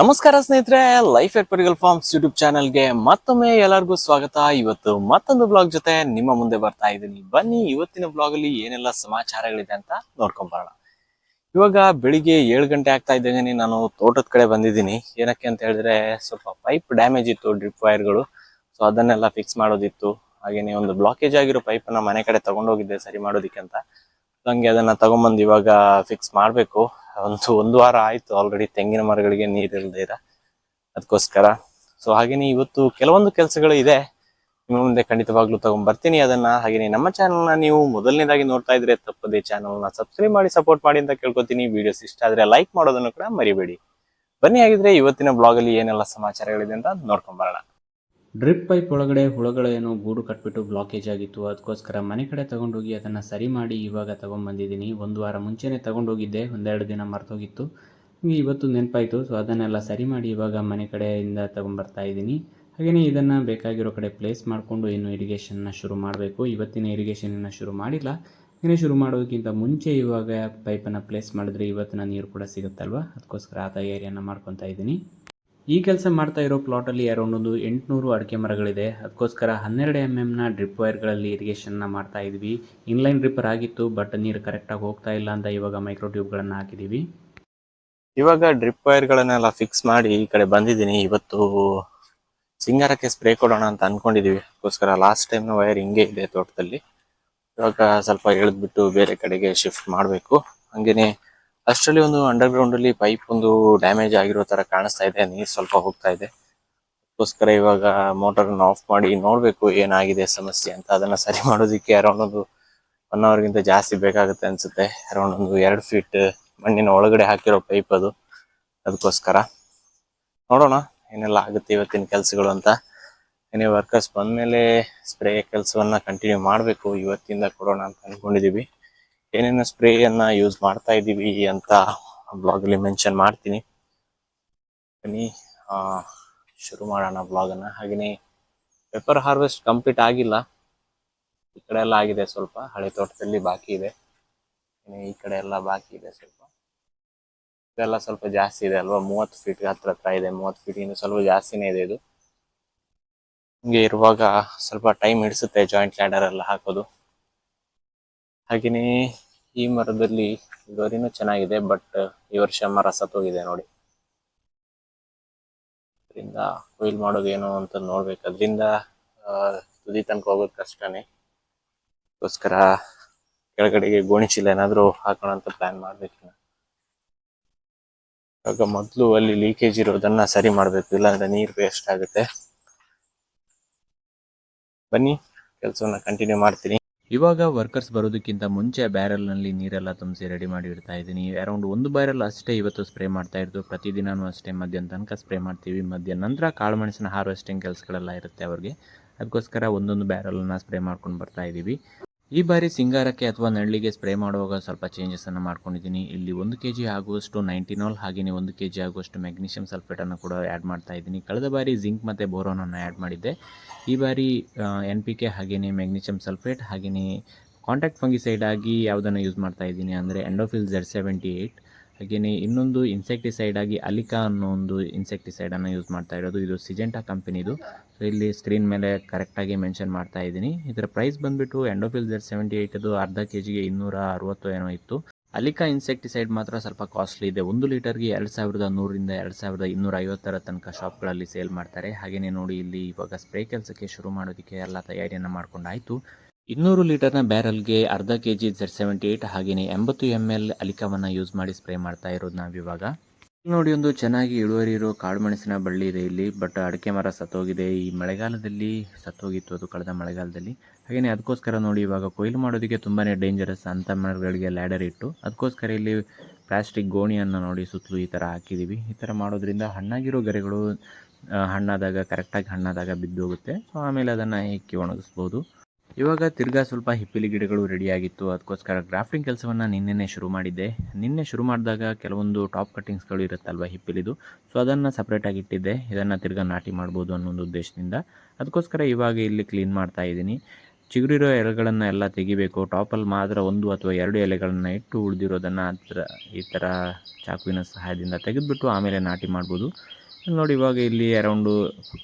ನಮಸ್ಕಾರ ಸ್ನೇಹಿತರೆ life at Parigal farms YouTube ಚಾನಲ್ಗೆ ಮತ್ತೊಮ್ಮೆ ಎಲ್ಲರಿಗೂ ಸ್ವಾಗತ. ಇವತ್ತು ಮತ್ತೊಂದು ಬ್ಲಾಗ್ ಜೊತೆ ನಿಮ್ಮ ಮುಂದೆ ಬರ್ತಾ ಇದ್ದೀನಿ. ಬನ್ನಿ, ಇವತ್ತಿನ ಬ್ಲಾಗ್ ಅಲ್ಲಿ ಏನೆಲ್ಲ ಸಮಾಚಾರಗಳಿದೆ ಅಂತ ನೋಡ್ಕೊಂಡ್ ಬರೋಣ. ಇವಾಗ ಬೆಳಿಗ್ಗೆ ಏಳು ಗಂಟೆ ಆಗ್ತಾ ಇದ್ದಂಗೆ ನಾನು ತೋಟದ ಕಡೆ ಬಂದಿದ್ದೀನಿ. ಏನಕ್ಕೆ ಅಂತ ಹೇಳಿದ್ರೆ, ಸ್ವಲ್ಪ ಪೈಪ್ ಡ್ಯಾಮೇಜ್ ಇತ್ತು ಡ್ರಿಪ್ ವೈರ್ಗಳು ಸೊ ಅದನ್ನೆಲ್ಲ ಫಿಕ್ಸ್ ಮಾಡೋದಿತ್ತು. ಹಾಗೇನೆ ಒಂದು ಬ್ಲಾಕೇಜ್ ಆಗಿರೋ ಪೈಪ್ನ ಮನೆ ಕಡೆ ತಗೊಂಡೋಗಿದ್ದೆ, ಸರಿ ಮಾಡೋದಿಕ್ಕೆ ಅಂತ. ಹಂಗೆ ಅದನ್ನ ತಗೊಂಬಂದು ಇವಾಗ ಫಿಕ್ಸ್ ಮಾಡ್ಬೇಕು. ಒಂದು ಒಂದು ವಾರ ಆಯ್ತು ಆಲ್ರೆಡಿ ತೆಂಗಿನ ಮರಗಳಿಗೆ ನೀರು ಇಲ್ಲದೆ ಇರ ಅದಕ್ಕೋಸ್ಕರ ಸೊ ಹಾಗೇನೆ ಇವತ್ತು ಕೆಲವೊಂದು ಕೆಲಸಗಳು ಇದೆ. ನಿಮ್ಮ ಮುಂದೆ ಖಂಡಿತವಾಗ್ಲೂ ತಗೊಂಡ್ ಬರ್ತೀನಿ ಅದನ್ನ ಹಾಗೇನೆ ನಮ್ಮ ಚಾನಲ್ನ ನೀವು ಮೊದಲನೇದಾಗಿ ನೋಡ್ತಾ ಇದ್ರೆ ತಪ್ಪದೆ ಚಾನಲ್ನ ಸಬ್ಸ್ಕ್ರೈಬ್ ಮಾಡಿ ಸಪೋರ್ಟ್ ಮಾಡಿ ಅಂತ ಕೇಳ್ಕೊತೀನಿ. ವಿಡಿಯೋಸ್ ಇಷ್ಟ ಆದ್ರೆ ಲೈಕ್ ಮಾಡೋದನ್ನು ಕೂಡ ಮರಿಬೇಡಿ. ಬನ್ನಿ ಆಗಿದ್ರೆ ಇವತ್ತಿನ ಬ್ಲಾಗ್ ಅಲ್ಲಿ ಏನೆಲ್ಲ ಸಮಾಚಾರಗಳಿದೆ ಅಂತ ನೋಡ್ಕೊಂಡ್ ಬರೋಣ. ಡ್ರಿಪ್ ಪೈಪ್ ಒಳಗಡೆ ಹುಳುಗಳೇನೋ ಗೂಡು ಕಟ್ಬಿಟ್ಟು ಬ್ಲಾಕೇಜ್ ಆಗಿತ್ತು. ಅದಕ್ಕೋಸ್ಕರ ಮನೆ ಕಡೆ ತಗೊಂಡೋಗಿ ಅದನ್ನು ಸರಿ ಮಾಡಿ ಇವಾಗ ತಗೊಂಬಂದಿದ್ದೀನಿ. ಒಂದು ವಾರ ಮುಂಚೆನೇ ತಗೊಂಡೋಗಿದ್ದೆ, ಒಂದೆರಡು ದಿನ ಮರೆತೋಗಿತ್ತು. ನಿಮಗೆ ಇವತ್ತು ನೆನಪಾಯಿತು. ಸೊ ಅದನ್ನೆಲ್ಲ ಸರಿ ಮಾಡಿ ಇವಾಗ ಮನೆ ಕಡೆಯಿಂದ ತಗೊಂಬರ್ತಾ ಇದ್ದೀನಿ. ಹಾಗೆಯೇ ಇದನ್ನು ಬೇಕಾಗಿರೋ ಕಡೆ ಪ್ಲೇಸ್ ಮಾಡಿಕೊಂಡು ಇನ್ನು ಇರಿಗೇಷನ್ನ ಶುರು ಮಾಡಬೇಕು. ಇವತ್ತಿನ ಇರಿಗೇಷನನ್ನು ಶುರು ಮಾಡಿಲ್ಲ. ಇನ್ನೇ ಶುರು ಮಾಡೋದಕ್ಕಿಂತ ಮುಂಚೆ ಇವಾಗ ಪೈಪನ್ನು ಪ್ಲೇಸ್ ಮಾಡಿದ್ರೆ ಇವತ್ತಿನ ನೀರು ಕೂಡ ಸಿಗುತ್ತಲ್ವ? ಅದಕ್ಕೋಸ್ಕರ ಆ ತಯಾರಿಯನ್ನು ಮಾಡ್ಕೊತಾ ಇದ್ದೀನಿ. ಈ ಕೆಲಸ ಮಾಡ್ತಾ ಇರೋ ಪ್ಲಾಟಲ್ಲಿ ಅರೌಂಡ್ ಒಂದು ಎಂಟುನೂರು ಅಡಿಕೆ ಮರಗಳಿದೆ. ಅದಕ್ಕೋಸ್ಕರ ಹನ್ನೆರಡು ಎಂ ಎಮ್ನ ಡ್ರಿಪ್ ವೈರ್ಗಳಲ್ಲಿ ಇರಿಗೇಷನ್ನ ಮಾಡ್ತಾ ಇದ್ವಿ. ಇನ್ಲೈನ್ ಡ್ರಿಪ್ಪರ್ ಆಗಿತ್ತು ಬಟ್ ನೀರು ಕರೆಕ್ಟಾಗಿ ಹೋಗ್ತಾ ಇಲ್ಲ ಅಂತ ಇವಾಗ ಮೈಕ್ರೋ ಟ್ಯೂಬ್ಗಳನ್ನು ಹಾಕಿದ್ದೀವಿ ಇವಾಗ ಡ್ರಿಪ್ ವೈರ್ಗಳನ್ನೆಲ್ಲ ಫಿಕ್ಸ್ ಮಾಡಿ ಈ ಕಡೆ ಬಂದಿದ್ದೀನಿ. ಇವತ್ತು ಸಿಂಗಾರಕ್ಕೆ ಸ್ಪ್ರೇ ಕೊಡೋಣ ಅಂತ ಅನ್ಕೊಂಡಿದೀವಿ. ಅದಕ್ಕೋಸ್ಕರ ಲಾಸ್ಟ್ ಟೈಮ್ ವೈರ್ ಹಿಂಗೆ ಇದೆ ತೋಟದಲ್ಲಿ. ಇವಾಗ ಸ್ವಲ್ಪ ಎಳೆದ್ಬಿಟ್ಟು ಬೇರೆ ಕಡೆಗೆ ಶಿಫ್ಟ್ ಮಾಡಬೇಕು. ಹಂಗೇನೆ ಅಷ್ಟರಲ್ಲಿ ಒಂದು ಅಂಡರ್ ಗ್ರೌಂಡ್ ಅಲ್ಲಿ ಪೈಪ್ ಒಂದು ಡ್ಯಾಮೇಜ್ ಆಗಿರೋ ತರ ಕಾಣಿಸ್ತಾ ಇದೆ, ನೀರ್ ಸ್ವಲ್ಪ ಹೋಗ್ತಾ ಇದೆ. ಅದಕ್ಕೋಸ್ಕರ ಇವಾಗ ಮೋಟರ್ ಆಫ್ ಮಾಡಿ ನೋಡ್ಬೇಕು ಏನಾಗಿದೆ ಸಮಸ್ಯೆ ಅಂತ, ಅದನ್ನ ಸರಿ ಮಾಡೋದಕ್ಕೆ ಅರೌಂಡ್ ಒಂದು ಒನ್ ಅವರ್ಗಿಂತ ಜಾಸ್ತಿ ಬೇಕಾಗುತ್ತೆ ಅನ್ಸುತ್ತೆ. ಅರೌಂಡ್ ಒಂದು ಎರಡು ಫೀಟ್ ಮಣ್ಣಿನ ಒಳಗಡೆ ಹಾಕಿರೋ ಪೈಪ್ ಅದು. ಅದಕ್ಕೋಸ್ಕರ ನೋಡೋಣ ಏನೆಲ್ಲ ಆಗುತ್ತೆ ಇವತ್ತಿನ ಕೆಲಸಗಳು ಅಂತ. ಏನೇ ವರ್ಕರ್ಸ್ ಬಂದ್ಮೇಲೆ ಸ್ಪ್ರೇ ಕೆಲಸವನ್ನ ಕಂಟಿನ್ಯೂ ಮಾಡಬೇಕು, ಇವತ್ತಿಂದ ಕೊಡೋಣ ಅಂತ ಅನ್ಕೊಂಡಿದೀವಿ. ಏನೇನು ಸ್ಪ್ರೇ ಅನ್ನ ಯೂಸ್ ಮಾಡ್ತಾ ಇದೀವಿ ಅಂತ ಬ್ಲಾಗ್ ಅಲ್ಲಿ ಮೆನ್ಷನ್ ಮಾಡ್ತೀನಿ. ಬನ್ನಿ ಶುರು ಮಾಡೋಣ ಬ್ಲಾಗ್ ಅನ್ನ ಹಾಗೇನೆ ಪೆಪ್ಪರ್ ಹಾರ್ವೆಸ್ಟ್ ಕಂಪ್ಲೀಟ್ ಆಗಿಲ್ಲ. ಈ ಕಡೆ ಎಲ್ಲ ಆಗಿದೆ ಸ್ವಲ್ಪ. ಹಳೆ ತೋಟದಲ್ಲಿ ಬಾಕಿ ಇದೆ. ಈ ಕಡೆ ಎಲ್ಲ ಬಾಕಿ ಇದೆ ಸ್ವಲ್ಪ. ಇದೆಲ್ಲ ಸ್ವಲ್ಪ ಜಾಸ್ತಿ ಇದೆ ಅಲ್ವಾ? ಮೂವತ್ತು ಫೀಟ್ ಹತ್ರ ಹತ್ರ ಇದೆ. ಮೂವತ್ತು ಇನ್ನು ಸ್ವಲ್ಪ ಜಾಸ್ತಿನೇ ಇದೆ ಇದು. ಹಿಂಗೆ ಇರುವಾಗ ಸ್ವಲ್ಪ ಟೈಮ್ ಹಿಡಿಸುತ್ತೆ ಜಾಯಿಂಟ್ ಲ್ಯಾಂಡರ್ ಎಲ್ಲ ಹಾಕೋದು. ಹಾಗೇನೇ ಈ ಮರದಲ್ಲಿ ಗರಿನೂ ಚೆನ್ನಾಗಿದೆ ಬಟ್ ಈ ವರ್ಷ ಮರ ಸತ್ತೋಗಿದೆ ನೋಡಿ. ಅದರಿಂದ ಕೊಯ್ಲು ಮಾಡೋದು ಏನು ಅಂತ ನೋಡ್ಬೇಕು. ಅದರಿಂದ ತುದಿ ತನಕ ಹೋಗೋದು ಕಷ್ಟನೇ. ಅದಕ್ಕೋಸ್ಕರ ಕೆಳಗಡೆಗೆ ಗೋಣಿಚೀಲ ಏನಾದರೂ ಹಾಕೋಣ ಅಂತ ಪ್ಲಾನ್ ಮಾಡ್ಬೇಕು. ಇವಾಗ ಮೊದಲು ಅಲ್ಲಿ ಲೀಕೇಜ್ ಇರೋದನ್ನ ಸರಿ ಮಾಡಬೇಕು. ಇಲ್ಲಾಂದ್ರೆ ನೀರು ವೇಸ್ಟ್ ಆಗುತ್ತೆ. ಬನ್ನಿ, ಕೆಲಸವನ್ನ ಕಂಟಿನ್ಯೂ ಮಾಡ್ತೀನಿ. ಇವಾಗ ವರ್ಕರ್ಸ್ ಬರೋದಕ್ಕಿಂತ ಮುಂಚೆ ಬ್ಯಾರಲ್ನಲ್ಲಿ ನೀರೆಲ್ಲ ತುಂಬಿಸಿ ರೆಡಿ ಮಾಡಿ ಇಡ್ತಾ ಇದ್ದೀನಿ. ಅರೌಂಡ್ ಒಂದು ಬ್ಯಾರಲ್ ಅಷ್ಟೇ ಇವತ್ತು ಸ್ಪ್ರೇ ಮಾಡ್ತಾ ಇರೋದು. ಪ್ರತಿದಿನಾನು ಅಷ್ಟೇ ಮಧ್ಯಾಹ್ನ ತನಕ ಸ್ಪ್ರೇ ಮಾಡ್ತೀವಿ. ಮಧ್ಯಾಹ್ನ ನಂತರ ಕಾಳು ಮೆಣಸಿನ ಹಾರ್ವೆಸ್ಟಿಂಗ್ ಕೆಲಸಗಳೆಲ್ಲ ಇರುತ್ತೆ ಅವ್ರಿಗೆ. ಅದಕ್ಕೋಸ್ಕರ ಒಂದೊಂದು ಬ್ಯಾರಲನ್ನು ಸ್ಪ್ರೇ ಮಾಡ್ಕೊಂಡು ಬರ್ತಾ ಇದ್ದೀವಿ ಈ ಬಾರಿ ಸಿಂಗಾರಕ್ಕೆ ಅಥವಾ ನಳ್ಳಿಗೆ ಸ್ಪ್ರೇ ಮಾಡುವಾಗ ಸ್ವಲ್ಪ ಚೇಂಜಸನ್ನು ಮಾಡ್ಕೊಂಡಿದ್ದೀನಿ. ಇಲ್ಲಿ ಒಂದು ಕೆ ಜಿ ಆಗುವಷ್ಟು ನೈಂಟಿನಾಲ್ ಹಾಗೆಯೇ ಒಂದು ಕೆ ಜಿ ಆಗುವಷ್ಟು ಮೆಗ್ನೀಷಿಯಂ ಸಲ್ಫೇಟನ್ನು ಕೂಡ ಆ್ಯಡ್ ಮಾಡ್ತಾ ಇದ್ದೀನಿ. ಕಳೆದ ಬಾರಿ ಜಿಂಕ್ ಮತ್ತು ಬೋರೋನನ್ನು ಆ್ಯಡ್ ಮಾಡಿದ್ದೆ. ಈ ಬಾರಿ ಎನ್ ಪಿ ಕೆ ಹಾಗೆಯೇ ಮೆಗ್ನೀಷಿಯಂ ಸಲ್ಫೇಟ್ ಹಾಗೆಯೇ ಕಾಂಟ್ಯಾಕ್ಟ್ ಫಂಗಿಸೈಡ್ ಆಗಿ ಯಾವುದನ್ನು ಯೂಸ್ ಮಾಡ್ತಾ ಇದ್ದೀನಿ ಅಂದರೆ ಎಂಡೋಫಿಲ್ ಜೆಡ್ ಸೆವೆಂಟಿ ಏಯ್ಟ್ ಹಾಗೆಯೇ ಇನ್ನೊಂದು ಇನ್ಸೆಕ್ಟಿಸೈಡ್ ಆಗಿ ಅಲಿಕಾ ಅನ್ನೋ ಒಂದು ಇನ್ಸೆಕ್ಟಿಸೈಡನ್ನು ಯೂಸ್ ಮಾಡ್ತಾ ಇರೋದು. ಇದು ಸಿಜೆಂಟಾ ಕಂಪನಿದು ಸೊ ಇಲ್ಲಿ ಸ್ಕ್ರೀನ್ ಮೇಲೆ ಕರೆಕ್ಟಾಗಿ ಮೆನ್ಷನ್ ಮಾಡ್ತಾ ಇದ್ದೀನಿ. ಇದರ ಪ್ರೈಸ್ ಬಂದುಬಿಟ್ಟು ಎಂಡೋಫಿಲ್ ಜೆಡ್ ಸೆವೆಂಟಿ ಏಯ್ಟ್ ಅದು ಅರ್ಧ ಕೆ ಜಿಗೆ ಇನ್ನೂರ ಅರವತ್ತು ಏನೋ ಇತ್ತು. ಅಲಿಕಾ ಇನ್ಸೆಕ್ಟಿಸೈಡ್ ಮಾತ್ರ ಸ್ವಲ್ಪ ಕಾಸ್ಟ್ಲಿ ಇದೆ. ಒಂದು ಲೀಟರ್ಗೆ ಎರಡು ಸಾವಿರದ ನೂರರಿಂದ ಎರಡು ಸಾವಿರದ ಇನ್ನೂರ ಐವತ್ತರ ತನಕ ಶಾಪ್ಗಳಲ್ಲಿ ಸೇಲ್ ಮಾಡ್ತಾರೆ. ಹಾಗೆಯೇ ನೋಡಿ, ಇಲ್ಲಿ ಇವಾಗ ಸ್ಪ್ರೇ ಕೆಲಸಕ್ಕೆ ಶುರು ಮಾಡೋದಕ್ಕೆ ಎಲ್ಲ ತಯಾರಿಯನ್ನು ಮಾಡ್ಕೊಂಡಾಯಿತು. ಇನ್ನೂರು ಲೀಟರ್ನ ಬ್ಯಾರಲ್ಗೆ ಅರ್ಧ K G Z seventy eight ಹಾಗೆಯೇ ಎಂಬತ್ತು ಎಂ ಎಲ್ ಅಲಿಕವನ್ನು ಯೂಸ್ ಮಾಡಿ ಸ್ಪ್ರೇ ಮಾಡ್ತಾ ಇರೋದು ನಾವಿವಾಗ ನೋಡಿ ಒಂದು ಚೆನ್ನಾಗಿ ಇಳುವರಿ ಇರೋ ಕಾಳು ಮೆಣಸಿನ ಬಳ್ಳಿ ಇದೆ ಇಲ್ಲಿ, ಬಟ್ ಅಡಿಕೆ ಮರ ಸತ್ತೋಗಿದೆ. ಈ ಮಳೆಗಾಲದಲ್ಲಿ ಸತ್ತೋಗಿತ್ತು ಅದು ಕಳೆದ ಮಳೆಗಾಲದಲ್ಲಿ. ಹಾಗೆಯೇ ಅದಕ್ಕೋಸ್ಕರ ನೋಡಿ ಇವಾಗ ಕೊಯ್ಲು ಮಾಡೋದಕ್ಕೆ ತುಂಬಾ ಡೇಂಜರಸ್ ಅಂತ ಮರಗಳಿಗೆ ಲ್ಯಾಡರ್ ಇಟ್ಟು, ಅದಕ್ಕೋಸ್ಕರ ಇಲ್ಲಿ ಪ್ಲಾಸ್ಟಿಕ್ ಗೋಣಿಯನ್ನು ನೋಡಿ ಸುತ್ತಲೂ ಈ ಥರ ಹಾಕಿದ್ದೀವಿ ಈ ಥರ ಮಾಡೋದ್ರಿಂದ ಹಣ್ಣಾಗಿರೋ ಗೆರೆಗಳು ಹಣ್ಣಾದಾಗ ಕರೆಕ್ಟಾಗಿ ಹಣ್ಣಾದಾಗ ಬಿದ್ದೋಗುತ್ತೆ. ಸೊ ಆಮೇಲೆ ಅದನ್ನು ಹೆಕ್ಕಿ ಒಣಗಿಸ್ಬೋದು. ಇವಾಗ ತಿರ್ಗಾ ಸ್ವಲ್ಪ ಹಿಪ್ಪಿಲಿ ಗಿಡಗಳು ರೆಡಿಯಾಗಿತ್ತು ಅದಕ್ಕೋಸ್ಕರ ಗ್ರಾಫ್ಟಿಂಗ್ ಕೆಲಸವನ್ನು ನಿನ್ನೆನೇ ಶುರು ಮಾಡಿದ್ದೆ. ನಿನ್ನೆ ಶುರು ಮಾಡಿದಾಗ ಕೆಲವೊಂದು ಟಾಪ್ ಕಟ್ಟಿಂಗ್ಸ್ಗಳು ಇರುತ್ತಲ್ವ ಹಿಪ್ಪಿಲಿದು? ಸೊ ಅದನ್ನು ಸಪ್ರೇಟಾಗಿ ಇಟ್ಟಿದ್ದೆ. ಇದನ್ನು ತಿರ್ಗಾ ನಾಟಿ ಮಾಡ್ಬೋದು ಅನ್ನೋ ಒಂದು ಉದ್ದೇಶದಿಂದ. ಅದಕ್ಕೋಸ್ಕರ ಇವಾಗ ಇಲ್ಲಿ ಕ್ಲೀನ್ ಮಾಡ್ತಾ ಇದ್ದೀನಿ. ಚಿಗುರಿರೋ ಎಲೆಗಳನ್ನು ಎಲ್ಲ ತೆಗಿಬೇಕು. ಟಾಪಲ್ಲಿ ಮಾತ್ರ ಒಂದು ಅಥವಾ ಎರಡು ಎಲೆಗಳನ್ನು ಇಟ್ಟು ಉಳಿದಿರೋದನ್ನು ಹತ್ರ ಈ ಥರ ಚಾಕುವಿನ ಸಹಾಯದಿಂದ ತೆಗೆದುಬಿಟ್ಟು ಆಮೇಲೆ ನಾಟಿ ಮಾಡ್ಬೋದು. ನೋಡಿ, ಇವಾಗ ಇಲ್ಲಿ ಅರೌಂಡು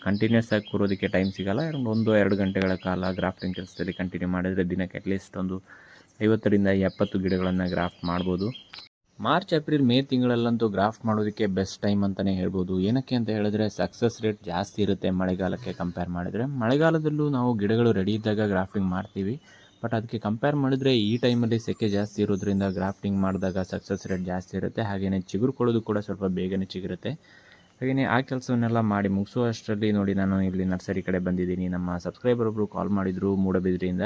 ಕಂಟಿನ್ಯೂಸ್ ಆಗಿ ಕೂರೋದಕ್ಕೆ ಟೈಮ್ ಸಿಗಲ್ಲ. ಅರೌಂಡ್ ಒಂದು, ಎರಡು ಗಂಟೆಗಳ ಕಾಲ ಗ್ರಾಫ್ಟಿಂಗ್ ಕೆಲಸದಲ್ಲಿ ಕಂಟಿನ್ಯೂ ಮಾಡಿದರೆ ದಿನಕ್ಕೆ ಅಟ್ಲೀಸ್ಟ್ ಒಂದು ಐವತ್ತರಿಂದ ಎಪ್ಪತ್ತು ಗಿಡಗಳನ್ನು ಗ್ರಾಫ್ಟ್ ಮಾಡ್ಬೋದು. ಮಾರ್ಚ್ ಏಪ್ರಿಲ್ ಮೇ ತಿಂಗಳಲ್ಲಂತೂ ಗ್ರಾಫ್ಟ್ ಮಾಡೋದಕ್ಕೆ ಬೆಸ್ಟ್ ಟೈಮ್ ಅಂತಲೇ ಹೇಳ್ಬೋದು. ಏನಕ್ಕೆ ಅಂತ ಹೇಳಿದ್ರೆ ಸಕ್ಸಸ್ ರೇಟ್ ಜಾಸ್ತಿ ಇರುತ್ತೆ ಮಳೆಗಾಲಕ್ಕೆ ಕಂಪೇರ್ ಮಾಡಿದರೆ. ಮಳೆಗಾಲದಲ್ಲೂ ನಾವು ಗಿಡಗಳು ರೆಡಿ ಇದ್ದಾಗ ಗ್ರಾಫ್ಟಿಂಗ್ ಮಾಡ್ತೀವಿ. ಬಟ್ ಅದಕ್ಕೆ ಕಂಪೇರ್ ಮಾಡಿದರೆ ಈ ಟೈಮಲ್ಲಿ ಸೆಕೆ ಜಾಸ್ತಿ ಇರೋದ್ರಿಂದ ಗ್ರಾಫ್ಟಿಂಗ್ ಮಾಡಿದಾಗ ಸಕ್ಸಸ್ ರೇಟ್ ಜಾಸ್ತಿ ಇರುತ್ತೆ. ಹಾಗೆಯೇ ಚಿಗುರುಕೊಳ್ಳೋದು ಕೂಡ ಸ್ವಲ್ಪ ಬೇಗನೆ ಚಿಗುರುತ್ತೆ. ಹಾಗೆಯೇ ಆ ಕೆಲಸವನ್ನೆಲ್ಲ ಮಾಡಿ ಮುಗಿಸುವಷ್ಟರಲ್ಲಿ ನೋಡಿ ನಾನು ಇಲ್ಲಿ ನರ್ಸರಿ ಕಡೆ ಬಂದಿದ್ದೀನಿ. ನಮ್ಮ ಸಬ್ಸ್ಕ್ರೈಬರ್ ಒಬ್ಬರು ಕಾಲ್ ಮಾಡಿದರು ಮೂಡಬಿದ್ರಿಯಿಂದ.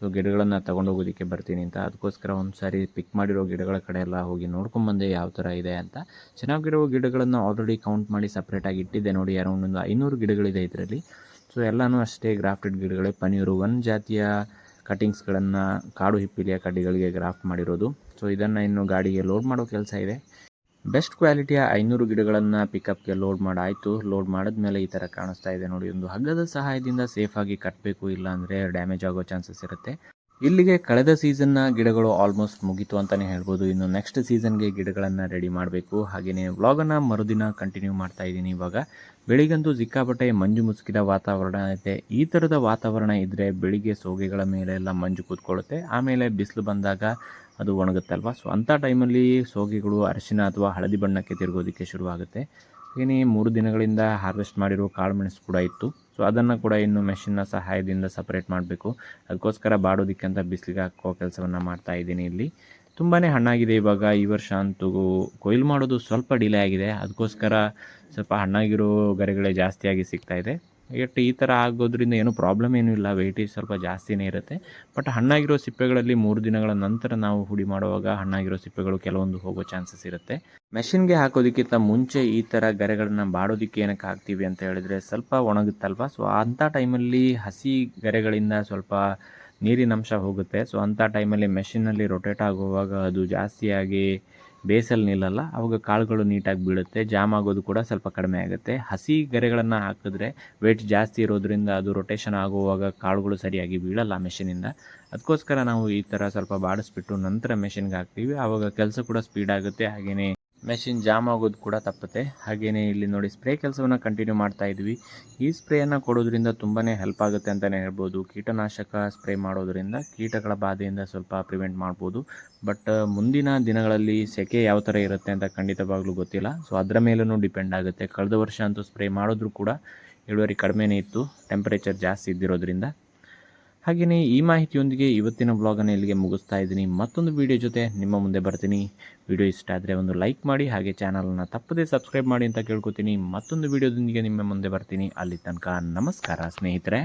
ಸೊ ಗಿಡಗಳನ್ನು ತೊಗೊಂಡೋಗೋದಕ್ಕೆ ಬರ್ತೀನಿ ಅಂತ. ಅದಕ್ಕೋಸ್ಕರ ಒಂದು ಸಾರಿ ಪಿಕ್ ಮಾಡಿರೋ ಗಿಡಗಳ ಕಡೆ ಎಲ್ಲ ಹೋಗಿ ನೋಡ್ಕೊಂಬಂದೆ ಯಾವ ಥರ ಇದೆ ಅಂತ. ಚೆನ್ನಾಗಿರೋ ಗಿಡಗಳನ್ನು ಆಲ್ರೆಡಿ ಕೌಂಟ್ ಮಾಡಿ ಸಪ್ರೇಟಾಗಿ ಇಟ್ಟಿದ್ದೆ ನೋಡಿ ಅರೌಂಡ್ ಒಂದು ಐನೂರು ಗಿಡಗಳಿದೆ ಇದರಲ್ಲಿ. ಸೊ ಎಲ್ಲನೂ ಅಷ್ಟೇ ಗ್ರಾಫ್ಟೆಡ್ ಗಿಡಗಳೇ. ಪನೀರು ಒಂದು ಜಾತಿಯ ಕಟಿಂಗ್ಸ್ಗಳನ್ನು ಕಾಡು ಹಿಪ್ಪಿಲಿಯ ಕಡ್ಡಿಗಳಿಗೆ ಗ್ರಾಫ್ಟ್ ಮಾಡಿರೋದು. ಸೊ ಇದನ್ನು ಇನ್ನು ಗಾಡಿಗೆ ಲೋಡ್ ಮಾಡೋ ಕೆಲಸ ಇದೆ. ಬೆಸ್ಟ್ ಕ್ವಾಲಿಟಿಯ ಐನೂರು ಗಿಡಗಳನ್ನು ಪಿಕಪ್ಗೆ ಲೋಡ್ ಮಾಡಾಯಿತು ಲೋಡ್ ಮಾಡಿದ್ಮೇಲೆ ಈ ಥರ ಕಾಣಿಸ್ತಾ ಇದೆ ನೋಡಿ. ಒಂದು ಹಗ್ಗದ ಸಹಾಯದಿಂದ ಸೇಫಾಗಿ ಕಟ್ಟಬೇಕು ಇಲ್ಲ ಅಂದರೆ ಡ್ಯಾಮೇಜ್ ಆಗೋ ಚಾನ್ಸಸ್ ಇರುತ್ತೆ. ಇಲ್ಲಿಗೆ ಕಳೆದ ಸೀಸನ್ನ ಗಿಡಗಳು ಆಲ್ಮೋಸ್ಟ್ ಮುಗೀತು ಅಂತಲೇ ಹೇಳ್ಬೋದು. ಇನ್ನು ನೆಕ್ಸ್ಟ್ ಸೀಸನ್ಗೆ ಗಿಡಗಳನ್ನು ರೆಡಿ ಮಾಡಬೇಕು. ಹಾಗೆಯೇ ವ್ಲಾಗನ್ನು ಮರುದಿನ ಕಂಟಿನ್ಯೂ ಮಾಡ್ತಾ ಇದ್ದೀನಿ ಇವಾಗ. ಬೆಳಿಗಂತೂ ಸಿಕ್ಕಾಪಟ್ಟೆ ಮಂಜು ಮುಸುಕಿದ ವಾತಾವರಣ ಐತೆ ಈ ಥರದ ವಾತಾವರಣ ಇದ್ದರೆ ಬೆಳಿಗ್ಗೆ ಸೋಗೆಗಳ ಮೇಲೆ ಎಲ್ಲ ಮಂಜು ಕೂತ್ಕೊಳ್ಳುತ್ತೆ. ಆಮೇಲೆ ಬಿಸಿಲು ಬಂದಾಗ ಅದು ಒಣಗುತ್ತಲ್ವ? ಸೊ ಅಂಥ ಟೈಮಲ್ಲಿ ಸೋಗೆಗಳು ಅರಿಶಿನ ಅಥವಾ ಹಳದಿ ಬಣ್ಣಕ್ಕೆ ತಿರುಗೋದಕ್ಕೆ ಶುರುವಾಗುತ್ತೆ. ಹಾಗೆಯೇ ಮೂರು ದಿನಗಳಿಂದ ಹಾರ್ವೆಸ್ಟ್ ಮಾಡಿರೋ ಕಾಳುಮೆಣಸು ಕೂಡ ಇತ್ತು. ಸೊ ಅದನ್ನು ಕೂಡ ಇನ್ನು ಮೆಷಿನ್ನ ಸಹಾಯದಿಂದ ಸಪ್ರೇಟ್ ಮಾಡಬೇಕು. ಅದಕ್ಕೋಸ್ಕರ ಬಾಡೋದಕ್ಕೆ ಅಂತ ಬಿಸಿಲಿಗೆ ಹಾಕೋ ಕೆಲಸವನ್ನು ಮಾಡ್ತಾ ಇದ್ದೀನಿ ಇಲ್ಲಿ. ತುಂಬಾ ಹಣ್ಣಾಗಿದೆ ಇವಾಗ. ಈ ವರ್ಷ ಅಂತೂ ಕೊಯ್ಲು ಮಾಡೋದು ಸ್ವಲ್ಪ ಡಿಲೇ ಆಗಿದೆ. ಅದಕ್ಕೋಸ್ಕರ ಸ್ವಲ್ಪ ಹಣ್ಣಾಗಿರೋ ಗರಿಗಳೇ ಜಾಸ್ತಿಯಾಗಿ ಸಿಗ್ತಾ ಇದೆ. ಬಟ್ ಈ ಥರ ಆಗೋದ್ರಿಂದ ಏನೂ ಪ್ರಾಬ್ಲಮ್ ಏನೂ ಇಲ್ಲ. ವೆಯ್ಟೇಜ್ ಸ್ವಲ್ಪ ಜಾಸ್ತಿನೇ ಇರುತ್ತೆ. ಬಟ್ ಹಣ್ಣಾಗಿರೋ ಸಿಪ್ಪೆಗಳಲ್ಲಿ ಮೂರು ದಿನಗಳ ನಂತರ ನಾವು ಹುಡಿ ಮಾಡುವಾಗ ಹಣ್ಣಾಗಿರೋ ಸಿಪ್ಪೆಗಳು ಕೆಲವೊಂದು ಹೋಗೋ ಚಾನ್ಸಸ್ ಇರುತ್ತೆ. ಮೆಷಿನ್ಗೆ ಹಾಕೋದಕ್ಕಿಂತ ಮುಂಚೆ ಈ ಥರ ಗರೆಗಳನ್ನ ಬಾಡೋದಕ್ಕೆ ಏನಕ್ಕೆ ಹಾಕ್ತೀವಿ ಅಂತ ಹೇಳಿದ್ರೆ ಸ್ವಲ್ಪ ಒಣಗುತ್ತಲ್ವ? ಸೊ ಅಂಥ ಟೈಮಲ್ಲಿ ಹಸಿ ಗರೆಗಳಿಂದ ಸ್ವಲ್ಪ ನೀರಿನ ಅಂಶ ಹೋಗುತ್ತೆ. ಸೊ ಅಂಥ ಟೈಮಲ್ಲಿ ಮೆಷಿನಲ್ಲಿ ರೊಟೇಟ್ ಆಗುವಾಗ ಅದು ಜಾಸ್ತಿಯಾಗಿ ಬೇಸಲ್ಲಿ ನಿಲ್ಲಲ್ಲ ಅವಾಗ ಕಾಳುಗಳು ನೀಟಾಗಿ ಬೀಳುತ್ತೆ, ಜಾಮ್ ಆಗೋದು ಕೂಡ ಸ್ವಲ್ಪ ಕಡಿಮೆ ಆಗುತ್ತೆ. ಹಸಿ ಗರೆಗಳನ್ನು ಹಾಕಿದ್ರೆ ವೆಯ್ಟ್ ಜಾಸ್ತಿ ಇರೋದ್ರಿಂದ ಅದು ರೊಟೇಷನ್ ಆಗುವಾಗ ಕಾಳುಗಳು ಸರಿಯಾಗಿ ಬೀಳಲ್ಲ ಮೆಷಿನಿಂದ ಅದಕ್ಕೋಸ್ಕರ ನಾವು ಈ ಥರ ಸ್ವಲ್ಪ ಬಾಡಿಸ್ಬಿಟ್ಟು ನಂತರ ಮೆಷಿನ್ಗೆ ಹಾಕ್ತೀವಿ. ಆವಾಗ ಕೆಲಸ ಕೂಡ ಸ್ಪೀಡ್ ಆಗುತ್ತೆ. ಹಾಗೆಯೇ ಮೆಷಿನ್ ಜಾಮ್ ಆಗೋದು ಕೂಡ ತಪ್ಪುತ್ತೆ. ಹಾಗೆಯೇ ಇಲ್ಲಿ ನೋಡಿ ಸ್ಪ್ರೇ ಕೆಲಸವನ್ನು ಕಂಟಿನ್ಯೂ ಮಾಡ್ತಾ ಇದ್ವಿ. ಈ ಸ್ಪ್ರೇಯನ್ನು ಕೊಡೋದ್ರಿಂದ ತುಂಬಾ ಹೆಲ್ಪ್ ಆಗುತ್ತೆ ಅಂತಲೇ ಹೇಳ್ಬೋದು. ಕೀಟನಾಶಕ ಸ್ಪ್ರೇ ಮಾಡೋದರಿಂದ ಕೀಟಗಳ ಬಾಧೆಯಿಂದ ಸ್ವಲ್ಪ ಪ್ರಿವೆಂಟ್ ಮಾಡ್ಬೋದು. ಬಟ್ ಮುಂದಿನ ದಿನಗಳಲ್ಲಿ ಸೆಕೆ ಯಾವ ಥರ ಇರುತ್ತೆ ಅಂತ ಖಂಡಿತವಾಗ್ಲೂ ಗೊತ್ತಿಲ್ಲ. ಸೊ ಅದರ ಮೇಲೂ ಡಿಪೆಂಡ್ ಆಗುತ್ತೆ. ಕಳೆದ ವರ್ಷ ಅಂತೂ ಸ್ಪ್ರೇ ಮಾಡಿದ್ರೂ ಕೂಡ ಇಳುವರಿ ಕಡಿಮೆನೇ ಇತ್ತು. ಟೆಂಪರೇಚರ್ ಜಾಸ್ತಿ ಇದ್ದಿರೋದ್ರಿಂದ ಹಾಗೆಯೇ ಈ ಮಾಹಿತಿಯೊಂದಿಗೆ ಇವತ್ತಿನ ಬ್ಲಾಗನ್ನು ಇಲ್ಲಿಗೆ ಮುಗಿಸ್ತಾ ಇದ್ದೀನಿ. ಮತ್ತೊಂದು ವಿಡಿಯೋ ಜೊತೆ ನಿಮ್ಮ ಮುಂದೆ ಬರ್ತೀನಿ. ವಿಡಿಯೋ ಇಷ್ಟ ಆದರೆ ಒಂದು ಲೈಕ್ ಮಾಡಿ, ಹಾಗೆ ಚಾನಲನ್ನು ತಪ್ಪದೇ ಸಬ್ಸ್ಕ್ರೈಬ್ ಮಾಡಿ ಅಂತ ಕೇಳ್ಕೊತೀನಿ. ಮತ್ತೊಂದು ವಿಡಿಯೋದೊಂದಿಗೆ ನಿಮ್ಮ ಮುಂದೆ ಬರ್ತೀನಿ. ಅಲ್ಲಿ ತನಕ ನಮಸ್ಕಾರ ಸ್ನೇಹಿತರೆ.